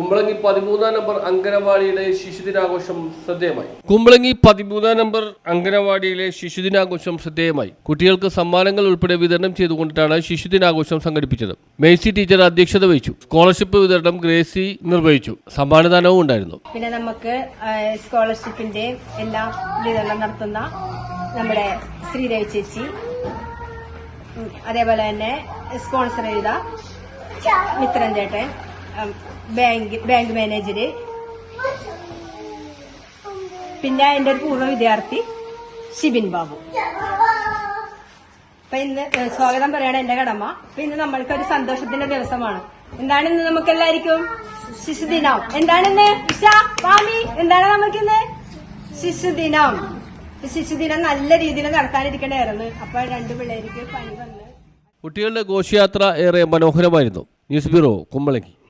Kumbalangi പതിമൂന്നാം number അങ്കനവാടിയിലെ ശിശുദിനാഘോഷം ശ്രദ്ധേയമായി. കുമ്പളങ്ങി പതിമൂന്നാം നമ്പർ അങ്കനവാടിയിലെ ശിശുദിനാഘോഷം ശ്രദ്ധേയമായി. കുട്ടികൾക്ക് സമ്മാനങ്ങൾ ഉൾപ്പെടെ വിതരണം ചെയ്തുകൊണ്ടിട്ടാണ് ശിശുദിനാഘോഷം സംഘടിപ്പിച്ചത്. മേഴ്സി ടീച്ചർ അധ്യക്ഷത വഹിച്ചു. സ്കോളർഷിപ്പ് വിതരണം ഗ്രേസി നിർവഹിച്ചു. സമ്മാനദാനവും ഉണ്ടായിരുന്നു. പിന്നെ നമുക്ക് സ്കോളർഷിപ്പിന്റെ എല്ലാ വിതരണം നടത്തുന്ന നമ്മുടെ ശ്രീദേവി ചേച്ചി അതേപോലെ തന്നെ സ്പോൺസർ ചെയ്ത മിത്രൻ ചേട്ടൻ. Bank bank manager. പിന്നെ എന്റെ ഒരു പൂർവ വിദ്യാർത്ഥി ഷിബിൻ ബാബു. അപ്പൊ ഇന്ന് സ്വാഗതം പറയണ എന്റെ കടമ. അപ്പൊ ഇന്ന് നമ്മൾക്ക് ഒരു സന്തോഷത്തിന്റെ ദിവസമാണ്. എന്താണ് ഇന്ന് നമുക്ക് എല്ലാവർക്കും ശിശുദിനം. എന്താണ് ഇഷ വാമി എന്താണ് നമുക്കിന്ന് ശിശുദിനം. ശിശുദിനം നല്ല രീതിയിൽ നടത്താനിരിക്കണായിരുന്നു. അപ്പൊ രണ്ടു പിള്ളേർക്ക് പനി വന്ന് കുട്ടികളുടെ ഘോഷയാത്ര ഏറെ മനോഹരമായിരുന്നു. News bureau Kumbalangi.